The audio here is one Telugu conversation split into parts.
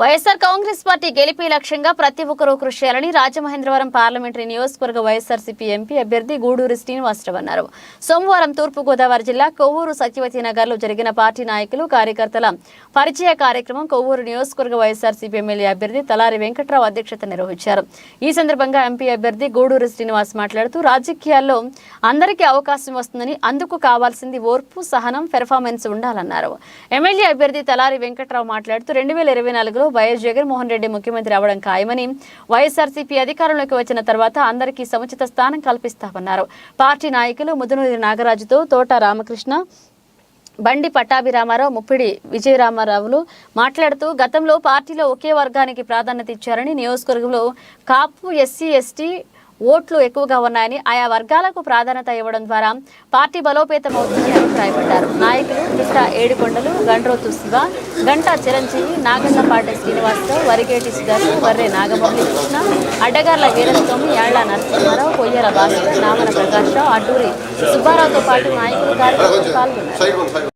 వైఎస్ఆర్ కాంగ్రెస్ పార్టీ గెలిపే లక్ష్యంగా ప్రతి ఒక్కరూ కృషి చేయాలని రాజమహేంద్రవరం పార్లమెంటరీ నియోజకవర్గ వైఎస్ఆర్సీపీ ఎంపీ అభ్యర్థి గూడూరి శ్రీనివాసరావు అన్నారు. సోమవారం తూర్పుగోదావరి జిల్లా కొవ్వూరు సత్యవతి నగర్లో జరిగిన పార్టీ నాయకులు కార్యకర్తల పరిచయ కార్యక్రమం కొవ్వూరు నియోజకవర్గ వైఎస్ఆర్సీపీ ఎమ్మెల్యే అభ్యర్థి తలారి వెంకట్రావు అధ్యక్షత నిర్వహించారు. ఈ సందర్భంగా ఎంపీ అభ్యర్థి గూడూరు శ్రీనివాస్ మాట్లాడుతూ రాజకీయాల్లో అందరికీ అవకాశం వస్తుందని అందుకు కావాల్సింది ఓర్పు సహనం పెర్ఫార్మెన్స్ ఉండాలన్నారు. ఎమ్మెల్యే అభ్యర్థి తలారి వెంకట్రావు మాట్లాడుతూ రెండు వేల ఇరవై నాలుగులో వైఎస్ జగన్మోహన్ రెడ్డి ముఖ్యమంత్రి అవడం ఖాయమని వైఎస్ఆర్సీపీ అధికారంలోకి వచ్చిన తర్వాత అందరికీ సముచిత స్థానం కల్పిస్తామన్నారు. పార్టీ నాయకులు ముదునూరి నాగరాజుతో తోట రామకృష్ణ బండి పట్టాభిరామారావు ముప్పిడి విజయరామారావులు మాట్లాడుతూ గతంలో పార్టీలో ఒకే వర్గానికి ప్రాధాన్యత ఇచ్చారని నియోజకవర్గంలో కాపు ఎస్సీ ఎస్టీ ఓట్లు ఎక్కువగా ఉన్నాయని ఆయా వర్గాలకు ప్రాధాన్యత ఇవ్వడం ద్వారా పార్టీ బలోపేతం అవుతుందని అభిప్రాయపడ్డారు. నాయకులు కిష్ట ఏడుకొండలు గండ్రోతు శివ గంటా చిరంజీవి నాగన్నపాటి శ్రీనివాసరావు వరిగేటి సుధాకర్ వర్రే నాగమౌళి కృష్ణ అడ్డగార్ల వీరస్వామి యాళ్ళ నరసింహారావు కొయ్యల భాస్కర్ నామన ప్రకాశ్రావు అడ్డూరి సుబ్బారావుతో పాటు నాయకులు కార్యకర్తలు పాల్గొన్నారు.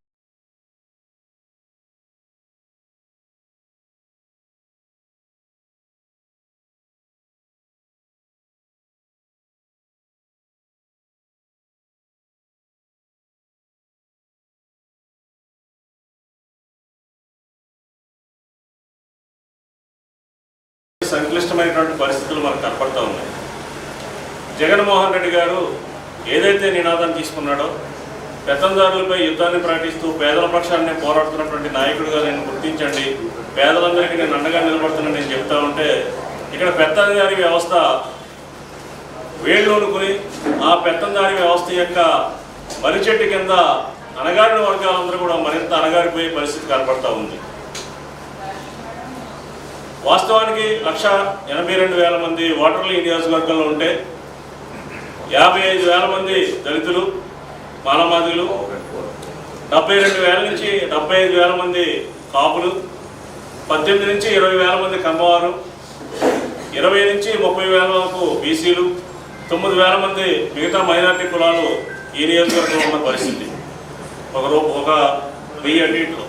సంక్లిష్టమైనటువంటి పరిస్థితులు మనకు కనపడుతూ ఉన్నాయి. జగన్మోహన్ రెడ్డి గారు ఏదైతే నినాదం తీసుకున్నాడో పెత్తందారులపై యుద్ధాన్ని ప్రకటిస్తూ పేదల పక్షాన్ని పోరాడుతున్నటువంటి నాయకుడిగా నేను గుర్తించండి. పేదలందరికీ నేను అండగా నిలబడుతున్నాను నేను చెప్తా ఉంటే ఇక్కడ పెత్తందారి వ్యవస్థ వేళ్ళూనుకుని ఆ పెత్తందారి వ్యవస్థ యొక్క మరిచెట్టు కింద అణగారిన వర్గాలందరూ కూడా మరింత అణగారిపోయే పరిస్థితి కనపడతా ఉంది. వాస్తవానికి లక్ష ఎనభై రెండు వేల మంది ఓటర్లు ఈ నియోజకవర్గంలో ఉంటే యాభై ఐదు వేల మంది దళితులు మానవాదులు డెబ్బై రెండు వేల నుంచి డెబ్బై ఐదు వేల మంది కాపులు పద్దెనిమిది నుంచి ఇరవై వేల మంది కమ్మవారు ఇరవై నుంచి ముప్పై వేల వరకు బీసీలు తొమ్మిది వేల మంది మిగతా మైనార్టీ కులాలు ఈ నియోజకవర్గంలో ఉన్న పరిస్థితి. ఒక రూపు ఒక వెయ్యి అన్నింటిలో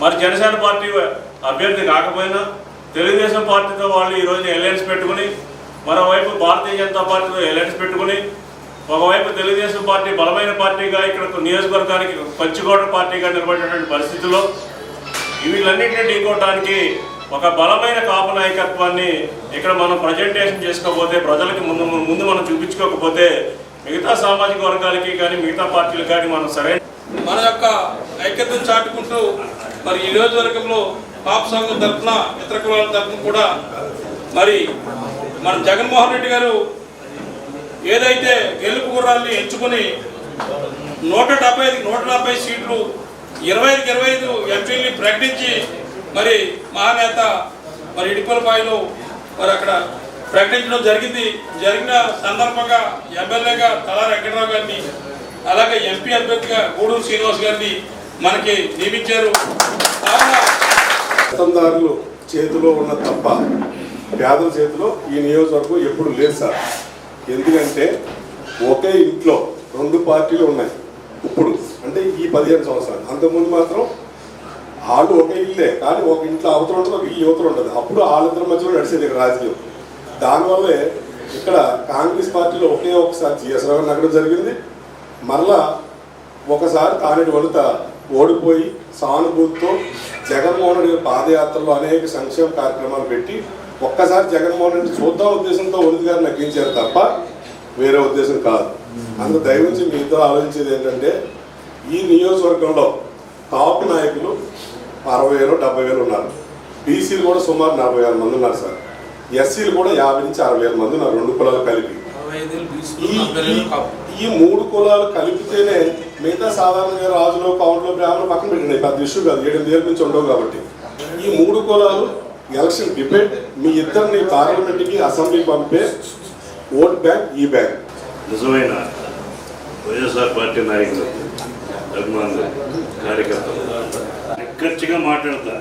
మరి జనసేన పార్టీ అభ్యర్థి కాకపోయినా తెలుగుదేశం పార్టీతో వాళ్ళు ఈరోజు అలయన్స్ పెట్టుకుని మరోవైపు భారతీయ జనతా పార్టీతో అలయన్స్ పెట్టుకుని ఒకవైపు తెలుగుదేశం పార్టీ బలమైన పార్టీగా ఇక్కడ నియోజకవర్గానికి పంచుకోట పార్టీగా నిలబడినటువంటి పరిస్థితుల్లో వీళ్ళన్నింటినీ ఢీకోవడానికి ఒక బలమైన కాపు నాయకత్వాన్ని ఇక్కడ మనం ప్రజెంటేషన్ చేసుకోకపోతే ప్రజలకి ముందు ముందు మనం చూపించుకోకపోతే మిగతా సామాజిక వర్గాలకి కానీ మిగతా పార్టీలకు కానీ మనం సరైన మన యొక్క ఐక్యతను చాటుకుంటూ మరి ఈ నియోజకవర్గంలో పాప్ సంఘం తరఫున ఇతర కులాల తరఫున కూడా మరి మన జగన్మోహన్ రెడ్డి గారు ఏదైతే గెలుపు గుర్రాల్ని ఎంచుకొని నూట డెబ్బై ఐదు నూట డెబ్బై సీట్లు ఇరవై ఐదుకి ఇరవై ఐదు ఎంపీల్ని ప్రకటించి మరి మహానేత మరి ఇడిపలపాయలో మరి అక్కడ ప్రకటించడం జరిగింది. జరిగిన సందర్భంగా ఎమ్మెల్యేగా తలా వెంకటరావు గారిని అలాగే ఎంపీ అభ్యర్థిగా గూడూరు శ్రీనివాస్ గారిని మనకి నియమించారు. కావున రతందారులు చేతిలో ఉన్న తప్ప పేదల చేతిలో ఈ నియోజకవర్గం ఎప్పుడు లేదు సార్. ఎందుకంటే ఒకే ఇంట్లో రెండు పార్టీలు ఉన్నాయి. ఇప్పుడు అంటే ఈ పదిహేను సంవత్సరాలు. అంతకుముందు మాత్రం వాళ్ళు ఒకే ఇల్లే కానీ ఒక ఇంట్లో అవతల ఉంటుంది ఒక ఈ యువతలు ఉంటుంది. అప్పుడు వాళ్ళిద్దరి మధ్యలో నడిచేది ఇక్కడ రాజకీయం. దానివల్లే ఇక్కడ కాంగ్రెస్ పార్టీలో ఒకే ఒకసారి జిఎస్ రావు నగడం జరిగింది. మరలా ఒకసారి తానేటి వలత ఓడిపోయి సానుభూతితో జగన్మోహన్ రెడ్డి పాదయాత్రలో అనేక సంక్షేమ కార్యక్రమాలు పెట్టి ఒక్కసారి జగన్మోహన్ రెడ్డి చూద్దాం ఉద్దేశంతో వనిత గారు నగ్గించారు తప్ప వేరే ఉద్దేశం కాదు. అంత దయవుంచి మీతో ఆలోచించేది ఏంటంటే ఈ నియోజకవర్గంలో కాపు నాయకులు అరవై వేలు డెబ్బై వేలు ఉన్నారు. బీసీలు కూడా సుమారు నలభై వేల మంది ఉన్నారు సార్. ఎస్సీలు కూడా యాభై నుంచి అరవై వేల మంది ఉన్నారు రెండు కులాలు కలిపి. ఈ మూడు కులాలు కలిపితేనే మిగతా సాధారణంగా రాజులు పౌరులు బ్రాహ్మణులు పక్కన పెట్టినాయి పెద్ద ఇష్యూ కాదు. ఏడెనిమిది ఏళ్ళ నుంచి ఉండవు కాబట్టి. ఈ మూడు కులాలు ఎలక్షన్ డిబేట్ మీ ఇద్దరిని పార్లమెంట్కి అసెంబ్లీకి పంపే ఓట్ బ్యాంక్ ఈ బ్యాంక్. నిజమైన వైఎస్ఆర్ పార్టీ నాయకులు అభిమానులు కార్యకర్తలు. నిక్కచ్చిగా మాట్లాడతా.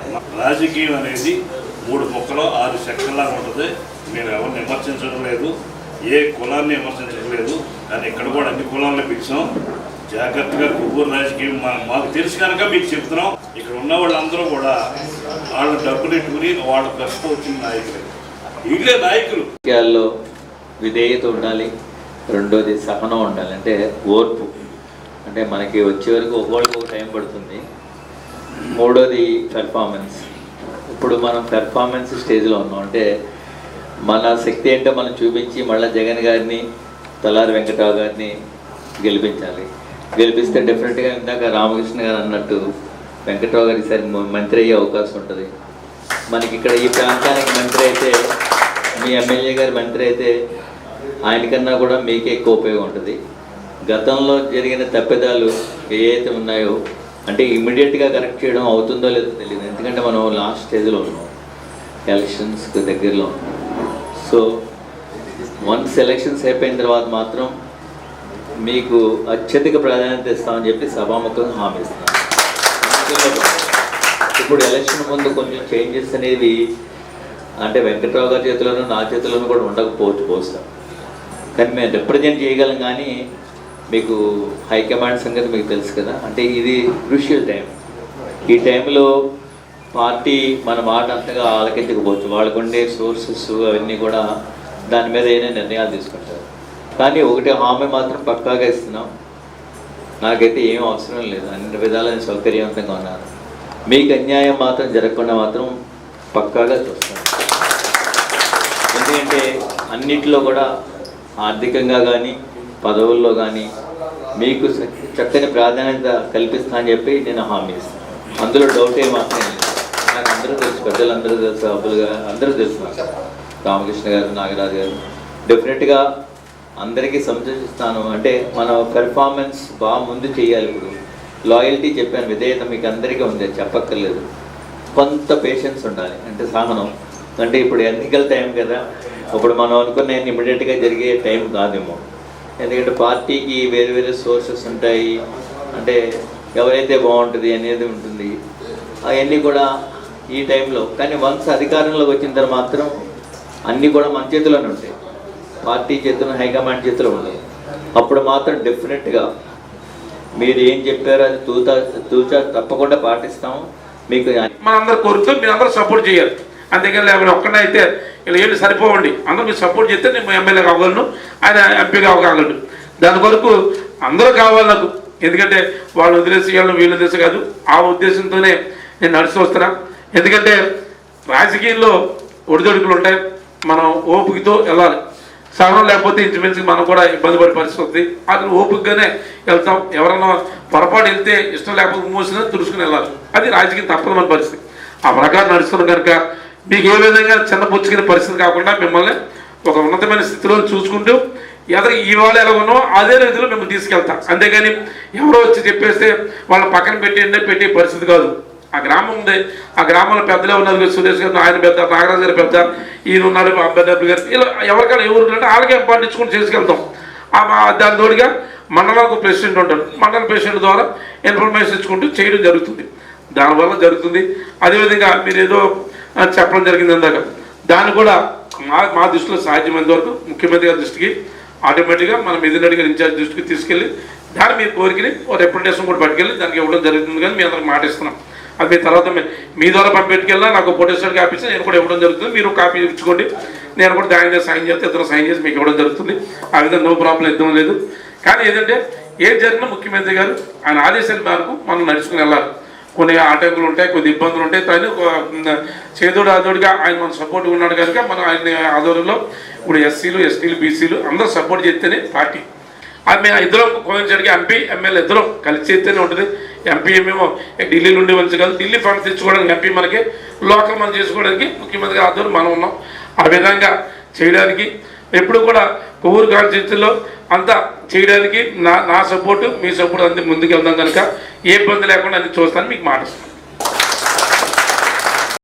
రాజకీయం అనేది మూడు మొక్కలు ఆరు సెక్షన్లా ఉంటుంది. మేము ఎవరిని విమర్శించడం లేదు. ఏ కులాన్ని విమర్శించడం లేదు. అది ఇక్కడ కూడా అన్ని కులాలను పిలిచాం జాగ్రత్తగా కొవ్వూరు రాజకీయం మాకు తెలుసు కనుక మీకు చెప్తున్నాం. ఇక్కడ ఉన్న వాళ్ళందరూ కూడా వాళ్ళు డబ్బులు ఎట్టుకుని వాళ్ళ కష్టం వచ్చిన నాయకులు. వీళ్ళే నాయకులు. రాజకీయాల్లో విధేయత ఉండాలి. రెండోది సహనం ఉండాలి. అంటే ఓర్పు. అంటే మనకి వచ్చే వరకు ఒక్కొక్కరికి ఒక టైం పడుతుంది. మూడోది పెర్ఫార్మెన్స్ ఇప్పుడు మనం పెర్ఫార్మెన్స్ స్టేజ్లో ఉన్నాం. అంటే మన శక్తి ఏంటో మనం చూపించి మళ్ళీ జగన్ గారిని తలారి వెంకటరావు గారిని గెలిపించాలి. గెలిపిస్తే డెఫినెట్గా ఇందాక రామకృష్ణ గారు అన్నట్టు వెంకటరావు గారి ఈసారి మంత్రి అయ్యే అవకాశం ఉంటుంది. మనకి ఇక్కడ ఈ ప్రాంతానికి మంత్రి అయితే మీ ఎమ్మెల్యే గారి మంత్రి అయితే ఆయనకన్నా కూడా మీకే ఎక్కువ ఉపయోగం ఉంటుంది. గతంలో జరిగిన తప్పిదాలు ఏవైతే ఉన్నాయో అంటే ఇమ్మీడియట్గా కరెక్ట్ చేయడం అవుతుందో లేదో తెలియదు ఎందుకంటే మనం లాస్ట్ స్టేజ్లో ఉన్నాం. ఎలక్షన్స్కి దగ్గరలో ఉన్నాం. సో వన్స్ ఎలక్షన్స్ అయిపోయిన తర్వాత మాత్రం మీకు అత్యధిక ప్రాధాన్యత ఇస్తామని చెప్పి సభాముఖంగా హామీ ఇస్తున్నాను. ఇప్పుడు ఎలక్షన్ ముందు కొంచెం చేంజెస్ అనేవి అంటే వెంకట్రావు గారి చేతిలోనూ నా చేతిలోనూ కూడా ఉండకపోవచ్చు బహుశా. కానీ మేము రిప్రజెంట్ చేయగలం కానీ మీకు హైకమాండ్ సంగతి మీకు తెలుసు కదా. అంటే ఇది క్రూషియల్ టైం. ఈ టైంలో పార్టీ మన మాట అంతగా ఆలకించకపోవచ్చు. వాళ్ళకు ఉండే సోర్సెస్ అవన్నీ కూడా దాని మీద ఏదైనా నిర్ణయాలు తీసుకుంటారు. కానీ ఒకటి హామీ మాత్రం పక్కాగా ఇస్తున్నాం. నాకైతే ఏం అవసరం లేదు. అన్ని విధాలైన సౌకర్యవంతంగా ఉన్నాను. మీకు అన్యాయం మాత్రం జరగకుండా మాత్రం పక్కాగా చూస్తాను. ఎందుకంటే అన్నిటిలో కూడా ఆర్థికంగా కానీ పదవుల్లో కానీ మీకు చక్కని ప్రాధాన్యత కల్పిస్తా అని చెప్పి నేను హామీ ఇస్తాను. అందులో డౌట్ ఏమాత్రం లేదు. నాకు అందరూ తెలుసు పెద్దలందరూ తెలుసు అబ్బులుగా అందరూ తెలుసు రామకృష్ణ గారు నాగరాజు గారు. డెఫినెట్గా అందరికీ సంతోషిస్తాను. అంటే మన పెర్ఫార్మెన్స్ బాగా ముందు చేయాలి ఇప్పుడు. లాయల్టీ చెప్పాను విధేయత మీకు అందరికీ ఉంది చెప్పక్కర్లేదు. కొంత పేషెన్స్ ఉండాలి. అంటే సహనం. అంటే ఇప్పుడు ఎన్నికల టైం కదా. ఇప్పుడు మనం అనుకున్న ఇమీడియట్గా జరిగే టైం కాదేమో. ఎందుకంటే పార్టీకి వేరే వేరే సోర్సెస్ ఉంటాయి. అంటే ఎవరైతే బాగుంటుంది అనేది ఉంటుంది. అవన్నీ కూడా ఈ టైంలో కానీ వన్స్ అధికారంలోకి వచ్చిన తర్వాత మాత్రం అన్నీ కూడా మన చేతిలోనే ఉంటాయి. పార్టీ చేతిలో హైకమాండ్ చేతిలో ఉండవు. అప్పుడు మాత్రం డెఫినెట్గా మీరు ఏం చెప్పారో అది తూచా తూచా తప్పకుండా పాటిస్తాము. మీకు మనందరూ కోరుతూ మీరు అందరూ సపోర్ట్ చేయాలి. అంతేకాని లేకపోతే ఒక్కడే అయితే ఇలా ఏంటి సరిపోవండి. అందరూ మీరు సపోర్ట్ చేస్తే నేను ఎమ్మెల్యే కాగలను ఆయన ఎంపీ కాగలడు. దాని కొరకు అందరూ కావాలి నాకు. ఎందుకంటే వాళ్ళు ఉద్దేశం వీళ్ళని వీళ్ళ ఉద్దేశం కాదు. ఆ ఉద్దేశంతోనే నేను నడుస్తూ వస్తున్నా. ఎందుకంటే రాజకీయాల్లో ఒడిదొడుకులు ఉంటాయి. మనం ఓపికతో వెళ్ళాలి. సహనం లేకపోతే ఇంచుమించు మనం కూడా ఇబ్బంది పడే పరిస్థితి వస్తుంది. అతను ఓపికగానే వెళ్తాం. ఎవరన్నా పొరపాటు వెళ్తే ఇష్టం లేకపోతే మూసినా తుడుచుకుని వెళ్ళాలి. అది రాజకీయం తప్పదు మన పరిస్థితి. ఆ ప్రకారం నడుస్తున్నాం కనుక మీకు ఏ విధంగా చిన్న పుచ్చుకునే పరిస్థితి కాకుండా మిమ్మల్ని ఒక ఉన్నతమైన స్థితిలో చూసుకుంటూ ఎదరు ఇవాళ ఎలా ఉన్నామో అదే రీతిలో మిమ్మల్ని తీసుకెళ్తాం. అంతేగాని ఎవరో వచ్చి చెప్పేస్తే వాళ్ళ పక్కన పెట్టేయండి పెట్టే పరిస్థితి కాదు. ఆ గ్రామం ఉంది ఆ గ్రామంలో పెద్దలే ఉన్నారు సురేష్ గారు ఆయన పెద్ద నాగరాజు గారు పెద్ద ఈయన ఉన్నారు అంబేద్కర్ గారు. ఇలా ఎవరికైనా ఎవరు అంటే వాళ్ళకే పాటించుకొని చేసుకెళ్తాం. ఆ మా- దాని తోడుగా మండలానికి ప్రెసిడెంట్ ఉంటాడు. మండల ప్రెసిడెంట్ ద్వారా ఇన్ఫర్మేషన్ ఇచ్చుకుంటూ చేయడం జరుగుతుంది. దానివల్ల జరుగుతుంది. అదేవిధంగా మీరు ఏదో చెప్పడం జరిగింది ఇందాక. దాన్ని కూడా మా మా దృష్టిలో సాధ్యమైనంత వరకు ముఖ్యమంత్రి గారి దృష్టికి ఆటోమేటిక్గా మనం మిథునరెడ్డి గారి ఇన్ఛార్జ్ దృష్టికి తీసుకెళ్ళి దాన్ని మీ కోరికని ఒక రిప్రజెంటేషన్ కూడా పట్టుకెళ్ళి దానికి ఇవ్వడం జరుగుతుంది కానీ మీ అందరికి మాట అది మీ తర్వాత మీ- ద్వారా పంపించుకెళ్ళినా నాకు పొటెన్షియల్ కాపీ ఇచ్చి నేను కూడా ఇవ్వడం జరుగుతుంది. మీరు కాపీ ఇచ్చుకోండి. నేను కూడా దాని మీద సైన్ చేస్తే ఇద్దరు సైన్ చేసి మీకు ఇవ్వడం జరుగుతుంది. ఆ విధంగా నో ప్రాబ్లం ఇద్దం లేదు. కానీ ఏంటంటే ఏం జరిగినా ముఖ్యమంత్రి గారు ఆయన ఆదేశాల మేరకు మనం నడుచుకుని వెళ్ళాలి. కొన్ని ఆటంకులు ఉంటాయి కొన్ని ఇబ్బందులు ఉంటాయి. తను చేదోడు ఆదోడిగా ఆయన మన సపోర్ట్ ఉన్నాడు కనుక మనం ఆయన ఆధ్వర్యంలో ఇప్పుడు ఎస్సీలు ఎస్టీలు బీసీలు అందరూ సపోర్ట్ చేస్తేనే పార్టీ. అది మేము ఇద్దరం కోవించడానికి ఎంపీ ఎమ్మెల్యే ఇద్దరం కలిసి చేస్తేనే ఉంటుంది. ఎంపీ మేము ఢిల్లీలో నుండి వచ్చి కాదు ఢిల్లీ ఫండ్ తెచ్చుకోవడానికి ఎంపీ మనకి లోకల్ మనం చేసుకోవడానికి ముఖ్యమంత్రి ఆధ్వర్యం మనం ఉన్నాం. ఆ విధంగా చేయడానికి ఎప్పుడు కూడా కొవ్వూరు కాన్స్టిట్యూన్సీలో అంతా చేయడానికి నా నా సపోర్టు మీ సపోర్ట్ అంతా ముందుకు వెళ్దాం కనుక ఏ ఇబ్బంది లేకుండా అన్ని చూస్తాను మీకు మాట